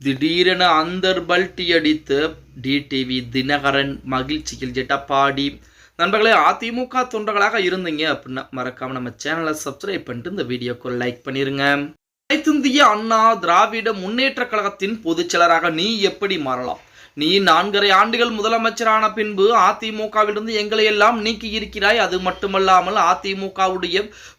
திடீரென அந்தர் பல்டி அடித்து டிடிவி தினகரன் மகிழ்ச்சியில் ஜெட்டப்பாடி நண்பர்களே அதிமுக தொண்டர்களாக இருந்தீங்க அப்படின்னா மறக்காம நம்ம சேனலை சப்ஸ்கிரைப் பண்ணிட்டு இந்த வீடியோக்கு லைக் பண்ணிருங்க. அனைத்திந்திய அண்ணா திராவிட முன்னேற்ற கழகத்தின் பொதுச்செயலராக நீ எப்படி மாறலாம்? நீ நான்கரை ஆண்டுகள் முதலமைச்சரான பின்பு அதிமுகவிலிருந்து எங்களை எல்லாம் நீக்கி இருக்கிறாய் அது மட்டுமல்லாமல் அதிமுகவுடைய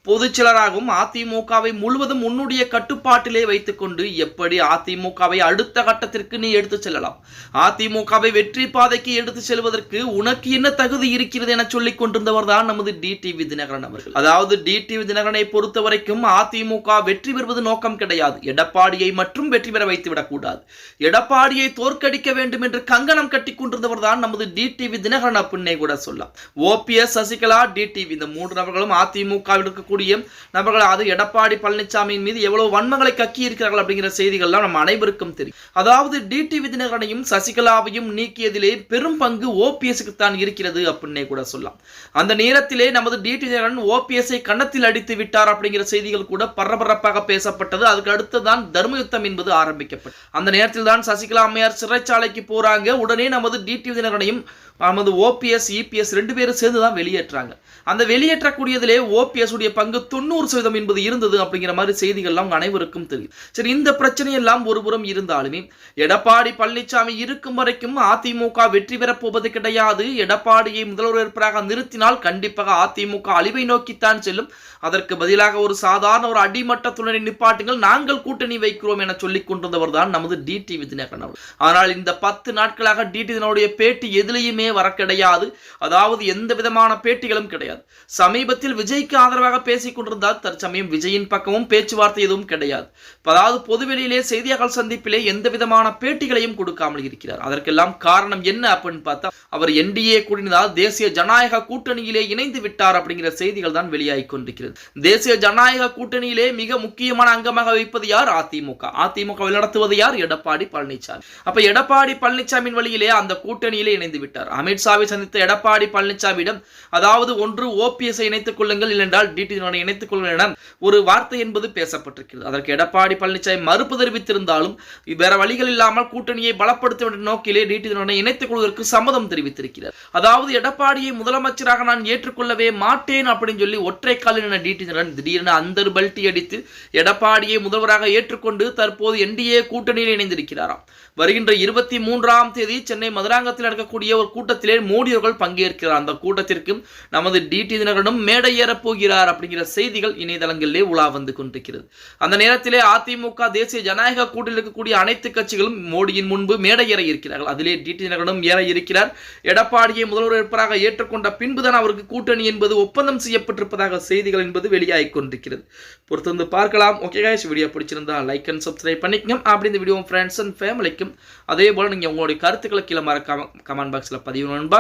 பொதுச் செயலராகவும் அதிமுகவை முழுவதும் உன்னுடைய கட்டுப்பாட்டிலே வைத்துக்கொண்டு எப்படி அதிமுகவை அடுத்த கட்டத்திற்கு நீ எடுத்து செல்லலாம்? அதிமுகவை வெற்றி பாதைக்கு எடுத்து செல்வதற்கு உனக்கு என்ன தகுதி இருக்கிறது என சொல்லிக் கொண்டிருந்தவர் தான் நமது டிடிவி தினகரன் அவர்கள். அதாவது டிடிவி தினகரனை பொறுத்த வரைக்கும் அதிமுக வெற்றி பெறுவது நோக்கம் கிடையாது. எடப்பாடியை மட்டும் வெற்றி பெற வைத்து விடக்கூடாது எடப்பாடியை தோற்கடிக்க வேண்டும் என்று கங்கணம் கட்டி கொண்டிருந்தவர் தான் நமது டிடிவி தினகரன் அப்படின்னே கூட சொல்லலாம். ஓபிஎஸ் சசிகலா டிடிவி இந்த மூன்று நபர்களும் அதிமுகவில் இருக்கக்கூடிய நபர்கள் அது எடப்பாடி பழனிசாமியின் மீது எவ்வளவு வன்மங்களை கக்கி இருக்கிறார்கள் அப்படிங்கிற செய்திகள்லாம் நம்ம அனைவருக்கும் தெரியும். அதாவது டிடிவி தினகரனையும் சசிகலாவையும் நீக்கியதிலே பெரும் பங்கு ஓபிஎஸ்க்கு தான் இருக்கிறது அப்படின்னே கூட சொல்லலாம். அந்த நேரத்திலே நமது டிடி தினகரன் ஓபிஎஸ்ஐ கன்னத்தில் அடித்து விட்டார் அப்படிங்கிற செய்திகள் கூட பரபரப்பாக பேசப்பட்டது. அதுக்கு அடுத்து அடுத்துதான் தர்மயுத்தம் என்பது ஆரம்பிக்கப்பட்டது. அந்த நேரத்தில் தான் சசிகலா அம்மையார் சிறைச்சாலைக்கு போகிறாங்க உடனே நமது டிடி தினகரனையும் நமது ஓபிஎஸ் இபிஎஸ் ரெண்டு பேரும் சேர்ந்து தான் வெளியேற்றாங்க. அந்த வெளியேற்றக்கூடியதிலே ஓபிஎஸ் உடைய பங்கு தொண்ணூறு சதவீதம் என்பது இருந்தது அப்படிங்கிற மாதிரி செய்திகள்லாம் அனைவருக்கும் தெரியும். சரி இந்த பிரச்சனையெல்லாம் ஒருபுறம் இருந்தாலுமே எடப்பாடி பழனிசாமி இருக்கும் வரைக்கும் அதிமுக வெற்றி பெறப்போவது கிடையாது. எடப்பாடியை முதல்வர் முதல்வராக நிறுத்தினால் கண்டிப்பாக அதிமுக அழிவை நோக்கித்தான் செல்லும். அதற்கு பதிலாக ஒரு சாதாரண ஒரு அடிமட்ட துணை நிப்பாட்டுங்கள் நாங்கள் கூட்டணி வைக்கிறோம் என சொல்லிக் கொண்டிருந்தவர் தான் நமது டிடிவி தினகரன் அவர் ஆனால் இந்த பத்து பத்து நாட்களாக டிடிதனுடைய பேட்டி எதுலேயுமே வர கிடையாது அதாவது எந்த விதமான பேட்டிகளும் கிடையாது. சமீபத்தில் விஜய்க்கு ஆதரவாக பேசிக் கொண்டிருந்தால் தற்சமயம் விஜயின் பக்கமும் பேச்சுவார்த்தை எதுவும் கிடையாது. அதாவது பொதுவெளியிலே செய்தியாளர் சந்திப்பிலே எந்த விதமான பேட்டிகளையும் கொடுக்காமல் இருக்கிறார். அதற்கெல்லாம் காரணம் என்ன அப்படின்னு பார்த்தா அவர் என்டிஏ கூடினதால் தேசிய ஜனநாயக கூட்டணியிலே இணைந்து விட்டார் அப்படிங்கிற செய்திகள் தான் வெளியாகி கொண்டிருக்கிறது. தேசிய ஜனநாயக கூட்டணியிலே மிக முக்கியமான அங்கமாக வைப்பது யார்? அதிமுக. அதிமுக நடத்துவது யார்? எடப்பாடி பழனிசாமி. அப்ப எடப்பாடி பழனிசாமியின் வழியிலே அந்த கூட்டணியிலே இணைந்து விட்டார். அமித்ஷாவை சந்தித்த எடப்பாடி பழனிசாமியிடம் அதாவது ஒன்று ஓபிஎஸ்ஐ இணைத்துக் கொள்ளுங்கள் இல்லென்றால் டிடி இணைத்துக் கொள்ளுங்கள் என ஒரு வார்த்தை என்பது பேசப்பட்டிருக்கிறது. அதற்கு எடப்பாடி பழனிசாமி மறுப்பு தெரிவித்திருந்தாலும் வேற வழிகள் இல்லாமல் கூட்டணியை பலப்படுத்த வேண்டிய நோக்கிலே டிடி இணைத்துக் கொள்வதற்கு சம்மதம் தெரிவித்திருக்கிறார். அதாவது எடப்பாடியை முதலமைச்சராக நான் ஏற்றுக்கொள்ளவே மாட்டேன் அப்படின்னு சொல்லி ஒற்றை காலில் டிடி திடீரென அந்த பல்ட்டி அடித்து எடப்பாடியை முதல்வராக ஏற்றுக்கொண்டு தற்போது என்டிஏ கூட்டணியில் இணைந்திருக்கிறாராம். வருகின்ற இருபத்தி மூன்று மூன்றாம் தேதி சென்னை மதுராங்கத்தில் நடக்கக்கூடிய ஒரு கூட்டத்திலே மோடி அவர்கள் பங்கேற்கிறார். அந்த கூட்டத்திற்கு நமது டிடி தினகரனும் மேடை ஏறப் போகிறார் அப்படிங்கிற செய்திகள் இணையதளங்களிலே உலா வந்து கொண்டிருக்கிறது. அந்த நேரத்திலே அதிமுக தேசிய ஜனநாயக கூட்டில் இருக்கக்கூடிய அனைத்து கட்சிகளும் மோடியின் முன்பு மேடை ஏற இருக்கிறார்கள். அதிலே டிடி தினகரனும் ஏற இருக்கிறார். எடப்பாடியை முதல்வர் வேட்பாளராக ஏற்றுக்கொண்ட பின்புதான் அவருக்கு கூட்டணி என்பது ஒப்பந்தம் செய்யப்பட்டிருப்பதாக செய்திகள் என்பது வெளியாகி கொண்டிருக்கிறது. பொறுத்து வந்து பார்க்கலாம். ஓகே guys வீடியோ பிடிச்சிருந்தா லைக் அண்ட் சப்ஸ்கிரைப் பண்ணிக்கங்க. அப்படி இந்த வீடியோ ஃப்ரெண்ட்ஸ் அண்ட் ஃபேமிலிக்கும் அதே போல் நீங்கள் உங்களுடைய கருத்துக்களை கீழே மறக்காம கமெண்ட் பாக்ஸில் பதிவு நண்பா.